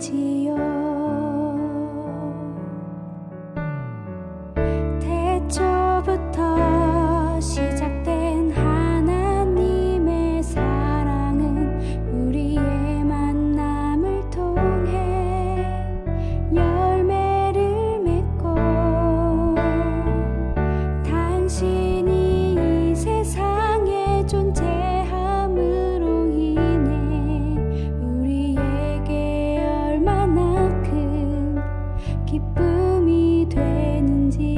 Chỉ 기쁨이 되는지.